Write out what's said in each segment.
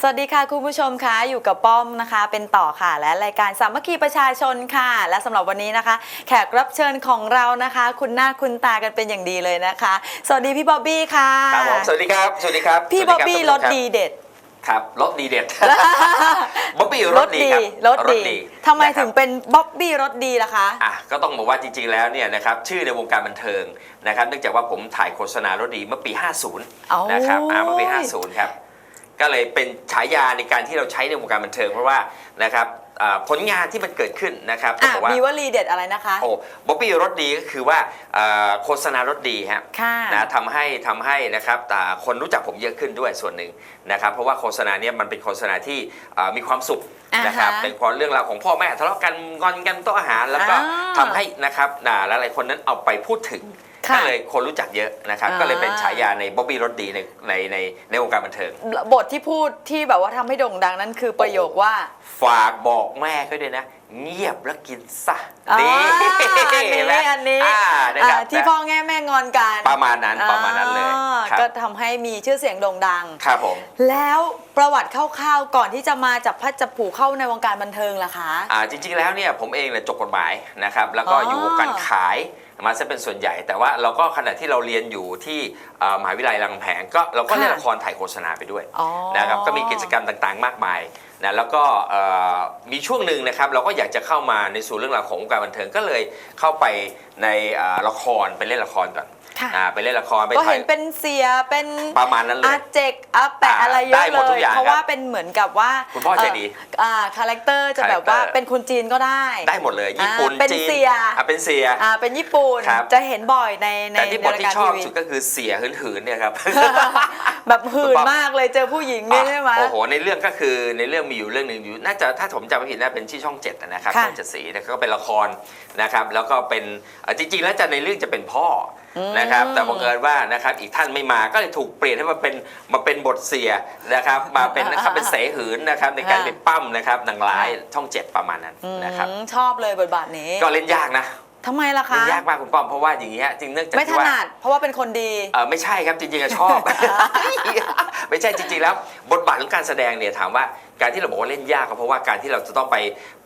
สวัสดีค่ะคุณผู้ชมคะอยู่กับป้อมนะคะ เป็นต่อค่ะและรายการสามัคคีประชาชนค่ะ และสำหรับวันนี้นะคะ แขกรับเชิญของเรานะคะ คุณหน้าคุณตากันเป็นอย่างดีเลยนะคะ สวัสดีพี่บ๊อบบี้ค่ะครับผมสวัสดีครับสวัสดีครับพี่สบ๊วัอบสบี้ครทุกถท่านดีเด็ดครับรถดีเด็ดบ๊อบบี้รถดีครับรถดีทำไมนะครับถึงเป็นบ๊อบบี้รถดีล่ะคะอะก็ต้องบอกว่าจริงๆแล้วเนี่ยนะครับชื่อในวงการบันเทิงนะครับเนื่องจากว่าผมถ่ายโฆษณารถดีเมื่อปีเอา50 นะครับอ่าเมื่อปี 50 ครับ ก็เลยเป็นฉายาในการที่เราใช้ในวงการบันเทิงเพราะว่านะครับอ่าผลงานที่มันเกิดขึ้นนะครับต้องอะบอกว่ามีวลีเด็ดอะไรนะคะ โอ้บ๊อบบี้รถดีก็คือว่าเอ่อโฆษณารถดีฮะ ค่ะ นะทำให้ทำให้นะครับอ่าคนรู้จักผมเยอะขึ้นด้วยส่วนหนึ่งนะครับ เพราะว่าโฆษณาเนี้มันเป็นโฆษณาที่อ่ามีความสุขอ่าฮะนะครับเป็นเพราะเรื่องราวของพ่อแม่ทะเลาะกันงอนกันโต๊ะอาหารแล้วก็อ่า ทำให้นะครับอ่าหลายๆคนนั้นเอาไปพูดถึงค่ะ ก็เลยคนรู้จักเยอะนะครับอ่าก็เลยเป็นฉายาในบ๊อบบี้รถดีในในในในวงการบันเทิง บทที่พูดที่แบบว่าทำให้โด่งดังนั้นคือประโยคว่า ฝากบอกแม่เขาด้วยนะ เงียบแล้วกินซะอ่านี่อันเห็นี้นไหมอันนี้อ่านะครับอ่าที่พ่อแง่แม่งอนกันประมาณนั้นประมาณนั้นเลยอ่าครับก็ทำให้มีชื่อเสียงโด่งดังครับผมแล้วประวัติคร่าวๆก่อนที่จะมาจับพัดจับผูเข้าในวงการบันเทิงล่ะคะอ่าจริงๆแล้วเนี่ยผมเองเนี่ยจบกฎหมายนะครับแล้วก็อ๋อออยู่วงการขาย มาซะเป็นส่วนใหญ่ แต่ว่าเราก็ขณะที่เราเรียนอยู่ที่อ่ามหาวิทยาลัยรามคำแผงก็เราก็เล่นละครถ่ายโฆษณาไปด้วย อ๋อ นะครับก็มีกิจกรรมต่างๆ มากมายนะแล้วก็เอ่อมีช่วงหนึ่งนะครับเราก็อยากจะเข้ามาในสู่เรื่องราวของวงการบันเทิงก็เลยเข้าไปในอ่าละครไปเล่นละครก่อน ค่ะ อ่าไปเล่นละครไปก็ถ่าเห็ยนเป็นเสียเป็นประมาณนั้นเลย อาเจกอาแปะอ่าอะไรเยได้อะหมดเลทุกยอย่างเพราะครับว่าเป็นเหมือนกับว่าคุณพ่อใจดีเอ่ออ่าคาแรคเตอร์จะแบบว่าคาแรคเตอร์เป็นคนจีนก็ได้ ได้หมดเลยญี่ปุ่นอ่าเป็นจีนเสีย อะเป็นเสีย อ่าเป็นญี่ปุ่นครับ จะเห็นบ่อยในในแต่ที่บทในที่รายชการอบทีวีสุดก็คือเสียหืนๆเนี่ยครับ แบบหื่นมากเลยเจอผู้หญิงนี่ใช่ไหม โอ้โห ในเรื่องก็คือในเรื่องมีอยู่เรื่องหนึ่งอยู่ น่าจะถ้าผมจำไม่ผิดน่าเป็นที่ช่องเจ็ดนะครับค่ะช่องเจ็ดสีนะก็เป็นละครนะครับ แล้วก็เป็นเอ่อจริงๆแล้วจะในเรื่องจะเป็นพ่ออม นะครับแต่บังเอิญว่านะครับอีกท่านไม่มาก็เลยถูกเปลี่ยนให้มาเป็นมาเป็นบทเสียนะครับมาเป็นนะครับเป็นเสหืนนะครับในการค่ะไปปั้มนะครับนางร้ายค่ะช่องเจ็ดประมาณนั้นอืมนะครับชอบเลยบทบาทนี้ก็เล่นยากนะทำไมล่ะเล่คะนยากมากคุณป้อมเพราะว่าอย่างเงี้ยจริงเนื่องจากไม่ถที่ว่านัดเพราะว่าเป็นคนดีเออไม่ใช่ครับจริงๆอะชอบ ไม่ใช่จริงๆแล้ว บทบาทของการแสดงเนี่ยถามว่าการที่เราบอกว่าเล่นยากก็เพราะว่าการที่เราจะต้องไป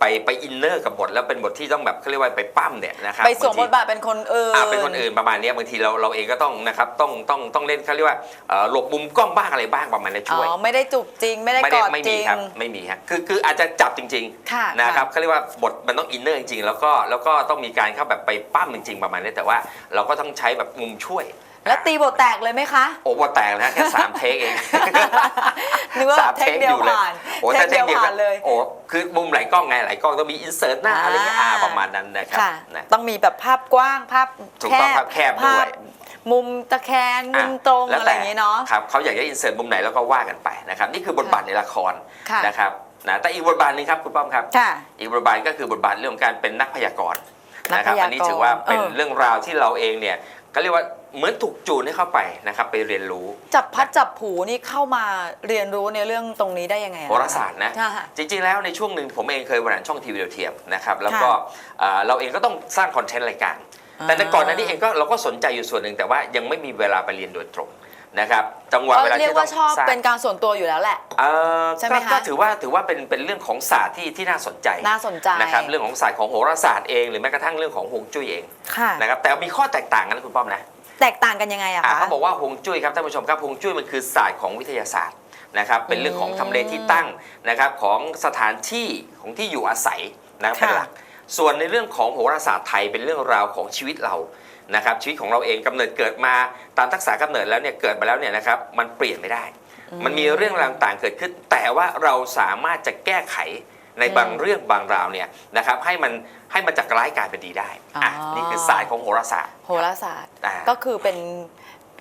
ไปไปอินเนอร์กับบทแล้วเป็นบทที่ต้องแบบเขาเรียกว่าไปปั้มเนี่ยนะครับไปสวมงทีบทบาทเป็นคนอื่นอ่าเป็นคนอื่นประมาณเนี้ยบางทีเราเราเองก็ต้องนะครับต้องต้องต้องเล่นเขาเรียกว่าเอ่อหลบมุมกล้องบ้างอะไรบ้างประมาณนี้อ๋ช่วยอไม่ได้จูบจริงไม่ได้ไม่กได้อดไม่จมีริงครับไม่มีฮะคือคืออาจจะจับจริงค่ะๆนะครับเขาเรียกว่าบทมันต้องอินเนอร์จริงๆแล้วก็แล้วก็ต้องมีการเข้าแบบไปปั้มจริงๆประมาณนี้แต่ว่าเราก็ต้องใช้แบบมุมช่วย แล้วตีบทแตกเลยไหมคะ โอ้บทแตกนะแค่สามเทคเองนึกว่าสามเทคเดียวอยู่เลยผ่านโอ้เทถ้าคเทเดีคยวเดียวผ่านเลยโอ้คือมุมหลายกล้องไงหลายกล้องต้องมีอินเสิร์ตหน้าอ่าอะไรเงี้ยอ่าประมาณนั้นนะครับค่ะนะต้องมีแบบภาพกว้างภาพถูกแคต้องบภาพแคบด้วยมุมตะแคงมุมตรงแล้วอะไรอย่างนี้เนาะครับเขาอยากจะอินเสิร์ตมุมไหนแล้วก็ว่ากันไปนะครับนี่คือบทบาทในละครค่ะนะครับนะแต่อีกบทบาทหนึงครับคุณป้อมครับค่ะอีกบทบาทก็คือบทบาทเรื่องของการเป็นนักพยากรณ์นักนะครับพยากรณ์อันนี้ถือว่าเป็นเออเรื่องราวที่เราเองเนี่ย ก็เรียกว่าเหมือนถูกจูนให้เข้าไปนะครับไปเรียนรู้จับพัดจับผูนี่เข้ามาเรียนรู้ในเรื่องตรงนี้ได้ยังไงอะโหราศาสตร์นะค่ะ จริงๆ แล้วในช่วงหนึ่งผมเองเคยบริหารช่องทีวีดาวเทียมนะครับแล้วก็ค่ะเอ่อเราเองก็ต้องสร้างคอนเทนต์รายการ แต่ในก่อนหน้านี้เองก็เราก็สนใจอยู่ส่วนหนึ่งแต่ว่ายังไม่มีเวลาไปเรียนโดยตรง นะครับจังหวะก็เวลาเรียกที่ต้ว่าองชอบสร้างเป็นการส่วนตัวอยู่แล้วแหละ เอ่อใช่ไหมก็คะก็ถือว่าถือว่าเป็นเป็นเรื่องของศาสตร์ที่ที่น่าสนใจน่าสนใจ นะครับเรื่องของศาสตร์ของโหราศาสตร์เองหรือแม้กระทั่งเรื่องของฮวงจุ้ยเองค่ะ นะครับแต่มีข้อแตกต่างกันนะคุณป้อมนะ แตกต่างกันยังไงอะอ่าคะ เขาบอกว่าฮวงจุ้ยครับท่านผู้ชมครับฮวงจุ้ยมันคือศาสตร์ของวิทยาศาสตร์นะครับเป็นเรื่องของทำเลที่ตั้งนะครับของสถานที่ของที่อยู่อาศัยนะครับเป็นหลักส่วนในเรื่องของโหราศาสตร์ไทยเป็นเรื่องราวของชีวิตเรา นะครับชีวิตของเราเองกำเนิดเกิดมาตามทักษะกำเนิดแล้วเนี่ยเกิดมาแล้วเนี่ยนะครับมันเปลี่ยนไม่ได้ มันมีเรื่องราวต่างๆเกิดขึ้น แต่ว่าเราสามารถจะแก้ไขในบางเรื่องบางราวเนี่ยนะครับให้มันให้มันจากร้ายกลายเป็นดีได้อะอ๋อนี่คือศาสตร์ของโหราศาสตร์โหราศาสตร์อ่าก็คือเป็น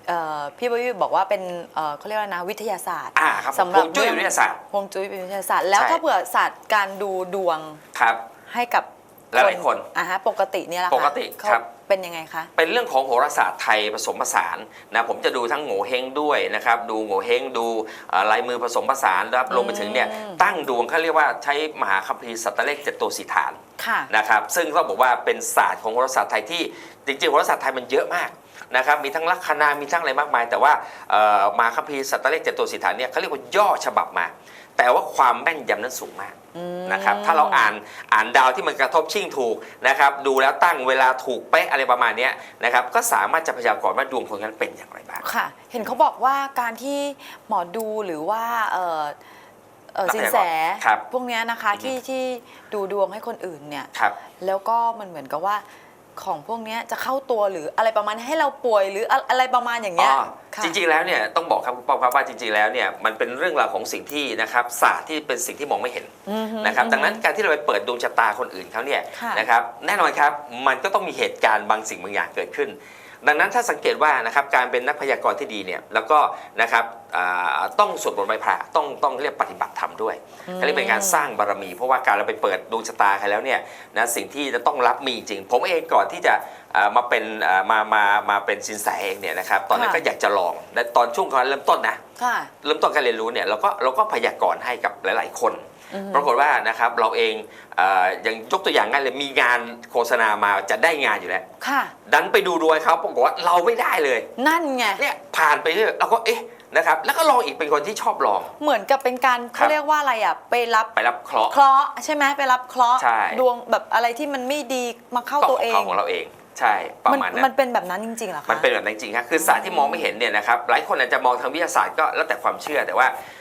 เอ่อพี่บอยบอกว่าเป็นเอ่อเขาเรียกว่านะวิทยาศาสตร์อ่าครับสำหรับฮวงจุ้ยวิทยาศาสตร์ฮวงจุ้ยเป็นวิทยาศาสตร์ แล้วใช่ถ้าเผื่อศาสตร์การดูดวงครับให้กับหลายๆคนอ่าฮะปกติเนี่ยแหละปกติเขาครับ เป็นยังไงคะ เป็นเรื่องของโหราศาสตร์ไทยผสมผสานนะผมจะดูทั้งโง่เฮงด้วยนะครับดูโง่เฮงดูเอ่อลายมือผสมผสานนะครับรวมไปถึงเนี่ยอืมตั้งดวงเขาเรียกว่าใช้มหาคัมภีร์สัตว์เลขเจ็ดตัวสีฐาน ค่ะ นะครับซึ่งต้องบอกว่าเป็นศาสตร์ของโหราศาสตร์ไทยที่จริงๆโหราศาสตร์ไทยมันเยอะมากนะครับมีทั้งลัคนามีทั้งอะไรมากมาย แต่ว่าเอ่อมาคัมภีร์สัตว์เลขเจ็ดตัวสีฐานเนี่ยเขาเรียกว่าย่อฉบับมา แต่ว่าความแม่นยำนั้นสูงมากอืมนะครับถ้าเราอ่านอ่านดาวที่มันกระทบชิ่งถูกนะครับดูแล้วตั้งเวลาถูกเป๊ะอะไรประมาณเนี้ยนะครับก็สามารถจะพยากรณ์ว่าดวงคนนั้นเป็นอย่างไรบ้าง ค่ะ เห็นเขาบอกว่าการที่หมอดูหรือว่าเออเออนักสินพยากรณ์แส ครับพวกเนี้ยนะคะที่ที่ดูดวงให้คนอื่นเนี่ย ครับ แล้วก็มันเหมือนกับว่า ของพวกเนี้ยจะเข้าตัวหรืออะไรประมาณให้เราป่วยหรืออะอะไรประมาณอย่างเงี้ยอ๋อค่ะ จริงๆแล้วเนี่ยต้องบอกครับคุณป้อมครับว่าจริง ๆแล้วเนี่ยมันเป็นเรื่องราวของสิ่งที่นะครับศาสตร์ที่เป็นสิ่งที่มองไม่เห็นอือฮึนะครับอือฮึดังนั้นการที่เราไปเปิดดวงชะตาคนอื่นเขาเนี่ยค่ะ นะครับแน่นอนครับมันก็ต้องมีเหตุการณ์บางสิ่งบางอย่างเกิดขึ้น ดังนั้นถ้าสังเกตว่านะครับการเป็นนักพยากรณ์ที่ดีเนี่ยแล้วก็นะครับอ่าต้องสวดมนต์ไหว้พระต้องต้องเรียกปฏิบัติธรรมด้วยเขาเรียกเป็นการสร้างบารมี เพราะว่าการเราไปเปิดดวงชะตาใครแล้วเนี่ยนะสิ่งที่จะต้องรับมีจริง ผมเองก่อนที่จะอ่ามาเป็นอ่ามามามาเป็นสินแสเองเนี่ยนะครับตอนนั้นค่ะก็อยากจะลองและตอนช่วงการเริ่มต้นนะค่ะเริ่มต้นการเรียนรู้เนี่ยเราก็เราก็พยากรณ์ให้กับหลาย ๆ คนอือฮึ ปรากฏว่านะครับเราเองเอออย่างยกตัวอย่างง่ายเลยมีงานโฆษณามาจะได้งานอยู่แล้วค่ะ ดันไปดูดวงเขาปรากฏว่าเราไม่ได้เลยนั่นไง เนี่ยผ่านไปเรื่อยเราก็เอ๊ะนะครับแล้วก็ลองอีกเป็นคนที่ชอบลอง เหมือนกับเป็นการครัเขาบเรียกว่าอะไรอะ ไปรับไปรับเคราะห์ เคราะห์ใช่ไหมไปรับเคราะห์ใช่ ดวงแบบอะไรที่มันไม่ดีมาเข้าก็ตัวขเอองงเขาของเราเองใช่ประมันมาณนั้มันนเป็นแบบนั้นจริงๆเหรอคะมันเป็นแบบนั้นจริงๆครับคือศาสตร์ที่มองไม่เห็นเนี่ยนะครับหลายคนอาจจะมองทางวิทยาศาสตร์ก็แล้วแต่ความเชื่อแต่ว่าอ่า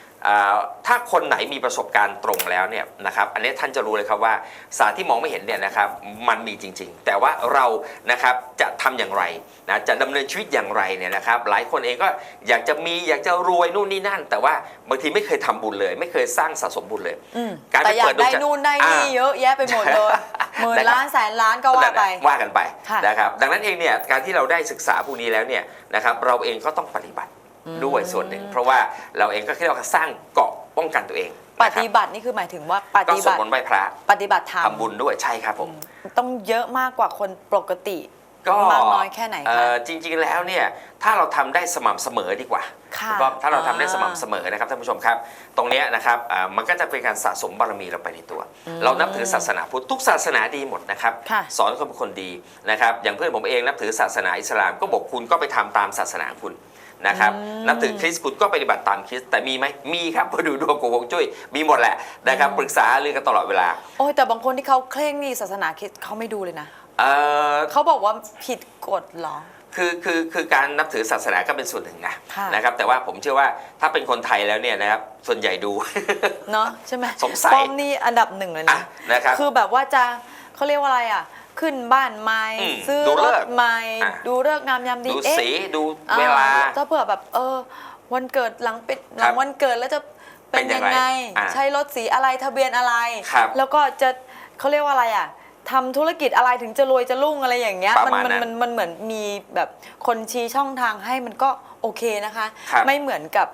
ถ้าคนไหนมีประสบการณ์ตรงแล้วเนี่ยนะครับอันนี้ท่านจะรู้เลยครับว่าศาสตร์ที่มองไม่เห็นเนี่ยนะครับมันมีจริง ๆ แต่ว่าเรานะครับจะทำอย่างไรนะจะดำเนินชีวิตอย่างไรเนี่ยนะครับหลายคนเองก็อยากจะมีอยากจะรวยนู่นนี่นั่น แต่ว่าบางทีไม่เคยทำบุญเลย ไม่เคยสร้างสะสมบุญเลยอืมการไปแต่อยาเปิกดดวงได้จันทร์นู่นได้นี่อ่าเยอะแยะไปหมดเลยหมื่นล้านแสนล้านก็ว่าไปว่ากันไปค่ะนะครับดังนั้นเองเนี่ยการที่เราได้ศึกษาพวกนี้แล้วเนี่ยนะครับเราเองก็ต้องปฏิบัติอืม ด้วยส่วนหนึ่ง เพราะว่าเราเองก็เรียกว่าสร้างเกราะป้องกันตัวเองปนะครับฏิบัตินี่คือหมายถึงว่าปก็ฏิสวบัดติมนต์ไหว้พระ ปฏิบัติธรรมทำบุญด้วยใช่ครับผม ต้องเยอะมากกว่าคนปกติก็มากน้อยแค่ไหนคะเอ่อจริงๆแล้วเนี่ยถ้าเราทำได้สม่ำเสมอดีกว่าค่ะถูกต้องถ้าเราทำได้อ่าสม่ำเสมอนะครับท่านผู้ชมครับ ตรงเนี้ยนะครับอ่ามันก็จะเป็นการสะสมบารมีเราไปในตัว เรานับถือศาสนาพุทธทุกศาสนาดีหมดนะครับค่ะสอนคนเป็นคนดีนะครับ อย่างเพื่อนผมเองนับถือศาสนาอิสลามก็บอกคุณก็ไปทำตามศาสนาคุณ นะครับอืมนับถือคริสต์คุณก็ปฏิบัติตามคริสต์แต่มีไหมมีครับพอดูดวงกูฮวงจุ้ยมีหมดแหละนะครับปรึกษาเรื่องกันตลอดเวลา โอ้ยแต่บางคนที่เขาเคร่งนี่ศาสนาคริดเขาไม่ดูเลยนะเอ่อเขาบอกว่าผิดกฎเหรอคือคือคือการนับถือศาสนาก็เป็นส่วนหนึ่งนะค่ะนะครับแต่ว่าผมเชื่อว่าถ้าเป็นคนไทยแล้วเนี่ยนะครับส่วนใหญ่ดูเนาะใช่ไหมสงสัยป้อมนี่อันดับหนึ่งเลยอะนะนะครับคือแบบว่าจะเขาเรียกว่าอะไรอะ ขึ้นบ้านใหม่อืมซื้อดูรฤถกษ์ใหม่อะ ดูเลิกษ์งามยามดีดูเอ๊ะสีดูอ่เวลา ถ้าเผื่อแบบเออ วันเกิดหลังเป็นหครัลับงวันเกิดแล้วจะเป็นเป็นยัยังงไงไงอะใช้รถสีอะไรทะเบียนอะไร ครับ แล้วก็จะเขาเรียกว่าอะไรอะทำธุรกิจอะไรถึงจะรวยจะรุ่งอะไรอย่างเงี้ย ประมาณมันนั้นมันมันเหมือนมีแบบคนชี้ช่องทางให้มันก็โอเคนะคะ ครับไม่เหมือนกับ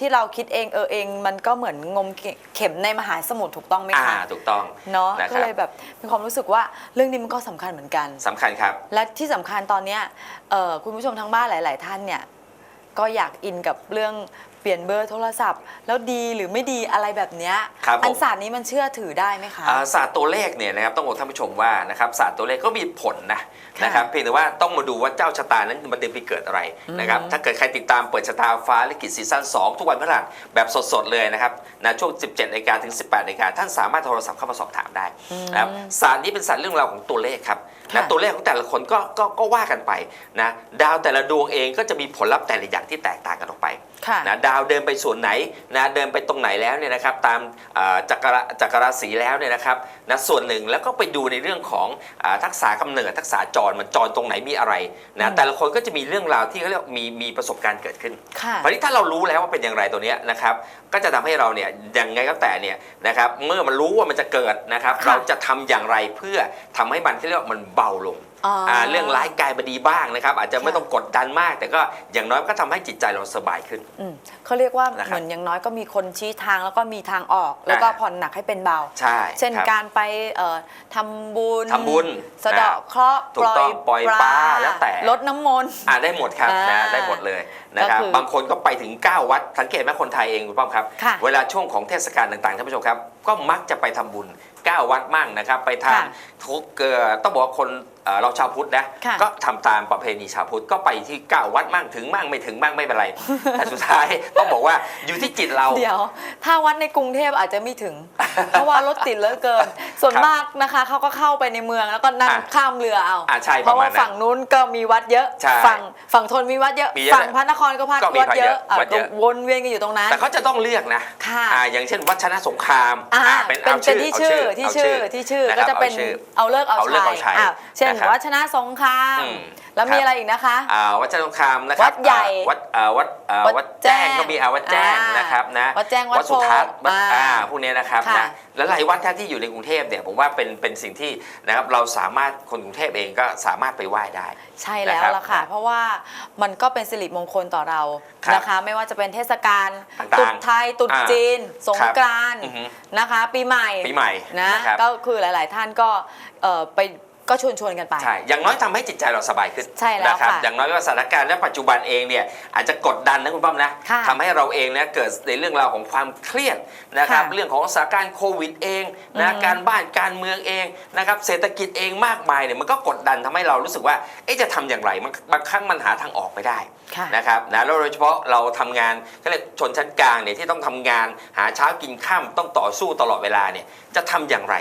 ที่เราคิดเองเออเอง มันก็เหมือนงมเข็มในมหาสมุทรถูกต้องไหมอ่าคะถูกต้อง เนาะนะก็ครับเลยแบบมีความรู้สึกว่าเรื่องนี้มันก็สำคัญเหมือนกัน สำคัญครับ และที่สำคัญตอนเนี้ยเอ่อคุณผู้ชมทางบ้านหลาย ๆ ท่านเนี่ย ก็อยากอินกับเรื่องเปลี่ยนเบอร์โทรศัพท์ แล้วดีหรือไม่ดีอะไรแบบเนี้ยครับผม อันศาสตร์นี้มันเชื่อถือได้ไหมคะ อ่าศาสตร์ตัวเลขเนี่ยนะครับต้องบอกท่านผู้ชมว่านะครับศาสตร์ตัวเลขก็มีผลนะค่ะนะครับเพียงแต่ว่าต้องมาดูว่าเจ้าชะตานั้นมันเดือนปีเกิดอะไรนะครับอืม ถ้าเกิดใครติดตามเปิดชะตาฟ้าลิขิตซีซั่น2 ทุกวันพฤหัสแบบสดๆเลยนะครับนะช่วง 17นาฬิกาถึง 18นาฬิกาท่านสามารถโทรศัพท์เข้ามาสอบถามได้นะครับศาสตร์นี้เป็นศาสตร์เรื่องราวของตัวเลขครับค่ะ นะตัวเลขของแต่ละคนก็ก็ก็ว่ากันไปนะดาวแต่ละดวงเองก็จะมีผลลัพธ์แต่ละอย่างที่แตกต่างกันออกไปค่ะนะดาวเดินไปส่วนไหนนะเดินไปตรงไหนแล้วเนี่ยนะครับตามอ่าจักรจักรราศีแล้วเนี่ยนะครับนะส่วนหนึ่งแล้วก็ไปดูในเรื่องของอาทักษะกำเนิดทักษะจรมันจรตรงไหนมีอะไรนะแต่ละคนก็จะมีเรื่องราวที่เขาเรียกว่ามีมีประสบการณ์เกิดขึ้นค่ะวันนี้ถ้าเรารู้แล้วว่าเป็นอย่างไรตัวเนี้ยนะครับก็จะทำให้เราเนี่ยยังไงก็แต่เนี่ยนะครับเมื่อมันรู้ว่ามันจะเกิดนะครับค่ะเราจะทำอย่างไรเพื่อทำให้มันที่เรียกว่ามันเบาลง อ๋ออ่าเรื่องร้ายกลายมาดีบ้างนะครับ อาจจะไม่ค่ะต้องกดดันมาก แต่ก็อย่างน้อยก็ทำให้จิตใจเราสบายขึ้น อืมเขาเรียกว่านะครับเหมือนอย่างน้อยก็มีคนชี้ทางแล้วก็มีทางออก แล้วก็อ่า ผ่อนหนักให้เป็นเบา ใช่เช่นครับ การไปเอ่อทำบุญทำบุญสะเดาะเคราะห์ถูกต้องปล่อยปลาแล้วแต่ ลดน้ำมนต์ อ่าได้หมดครับอ่านะได้หมดเลยนะครับก็คือบางคนก็ไปถึง 9 วัด สังเกตไหมคนไทยเองคุณป้อมครับ ค่ะเวลาช่วงของเทศกาลต่างๆท่านผู้ชมครับ ก็มักจะไปทำบุญ 9 วัดมั่งนะครับ ไปทางค่ะทุกเอ่อต้องบอกว่าคนเอ่อเราชาวพุทธนะค่ะ ก็ทำตามประเพณีชาวพุทธก็ไปที่เก้าวัดมั่งถึงมั่งไม่ถึงมั่งไม่เป็นไร แต่สุดท้ายต้องบอกว่าอยู่ที่จิตเรา เดี๋ยว ถ้าวัดในกรุงเทพอาจจะไม่ถึง เพราะว่ารถติดเหลือเกิน ส่วนครับมากนะคะเขาก็เข้าไปในเมืองแล้วก็นั่งอะข้ามเรือเอาอะใช่เพราะว่าประมาณนั้นฝั่งนู้นก็มีวัดเยอะ ใช่ฝั่งฝั่งทนมีวัดเยอะ มีเยอะฝั่งพระนครก็พัดก็มีวัดพระเยเยอะอะอะวัดเยอะก็วนเวียนกันอยู่ตรงนั้น แต่เขาจะต้องเลือกนะค่ะอ่าอย่างเช่น วัดชนะสงครามอ่าอ่าเป็เป็นนเอาเป็นชื่อที่เอาชื่อชื่อที่เอาชื่อที่ชื่อนะคก็รับจะเป็นอาชื่อ เอาเลิกเอาเอาเลิกเอาชัชัยยอะเช่นนะครับวัดชนะสงคราม อืม แล้วครัมีบอะไรอีกนะคะ อ่าวัดชนะสงครามนะครับวัดใหญ่อ่าวัดอ่าวัดอ่าวัดวัดแจ้งแจ้งก็มีอ่าวัดแจ้งอ่านนะครับนะวัดแจ้งวัดสุทัศน์โพวัดอ่าอ่าพวกเนี้ยนะครับค่ะนะและหลายวัดที่อยู่ในกรุงเทพเนี่ยผมว่าเป็นเป็นสิ่งที่นะครับเราสามารถคนกรุงเทพเองก็สามารถไปไหว้ได้ ใช่แล้วนะครับล่ะค่ะ เพราะว่ามันก็เป็นสิริมงคลต่อเราครับนะคะ ไม่ว่าจะเป็นเทศกาลต่างๆตรุษไทยตรุษอ่าจีน สงกรานต์อือฮึนะคะ ปีใหม่ปีใหม่นะนะครับก็คือหลาย ๆ ท่านก็เอ่อไป ก็ชวนชวนๆกันไป ใช่ อย่างน้อยทำให้จิตใจเราสบายขึ้นใช่แล้วนะครับค่ะอย่างน้อยว่าสถานการณ์ณปัจจุบันเองเนี่ยอาจจะกดดันนะคุณป้อมนะค่ะทำให้เราเองเนี่ยเกิดในเรื่องราวของความเครียดนะครับค่ะเรื่องของสถานการณ์โควิดเองนะอืมการบ้านการเมืองเองนะครับ เศรษฐกิจเองมากมายเนี่ยมันก็กดดันทำให้เรารู้สึกว่าเอ๊ะจะทำอย่างไรมันบางครั้งมันหาทางออกไม่ได้ค่ะนะครับนะแล้วโดยเฉพาะเราทำงานก็เรียกชนชั้นกลางเนี่ยที่ต้องทำงานหาเช้ากินข้ามต้องต่อสู้ตลอดเวลาเนี่ยจะทำอย่างไร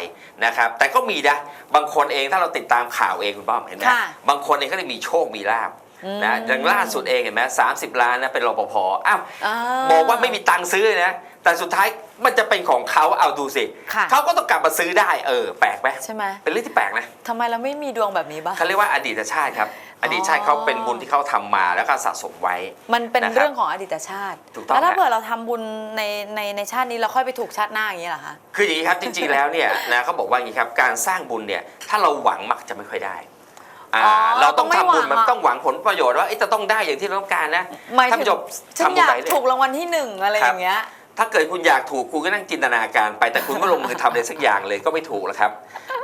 นะครับ แต่ก็มีนะบางคนเองถ้าเราติดตามข่าวเองคุณป้อมเห็นไหมค่ะบางคนเองก็ได้มีโชคมีลาบอืมนะอย่างล่าสุดเองเห็นไหมสามสิบล้านนะเป็นรปภอ้าวอ่าบอกว่าไม่มีตังค์ซื้อเลยนะแต่สุดท้ายมันจะเป็นของเขาเอาดูสิค่ะ เขาก็ต้องกลับมาซื้อได้เออแปลกไหมใช่ไหมเป็นเรื่องที่แปลกนะทำไมเราไม่มีดวงแบบนี้บ้าง เขาเรียกว่าอดีตชาติครับ อดีตชาติเขาเป็นบุญที่เขาทำมาแล้วก็สะสมไว้ มันเป็นนะครับเรื่องของอดีตชาติถูกต้องแล้วถ้าฮะเผื่อเราทำบุญในในในชาตินี้เราค่อยไปถูกชาติหน้าอย่างนี้เหรอคะคืออย่างนี้ครับจริงๆแล้วเนี่ยนะเขาบอกว่าอย่างนี้ครับการสร้างบุญเนี่ยถ้าเราหวังมักจะไม่ค่อยได้อ่าอ๋อเราต้องต้องไม่ทำบุญหวังมันอะต้องหวังผลประโยชน์ว่าเอ๊ะจะต้องได้อย่างที่เราต้องการนะหมายท่านถึงผู้ชมฉันทำบุอญยากไปเนี่ยถูกรางวัลที่หนึ่งอะไรอย่างเงี้ยถ้าเกิดคุณอยากถูกคุณก็นั่งจินตนาการไปแต่คุณก็ลงมือทำอะไรสักอย่างเลยก็ไม่ถูกหรอกครับ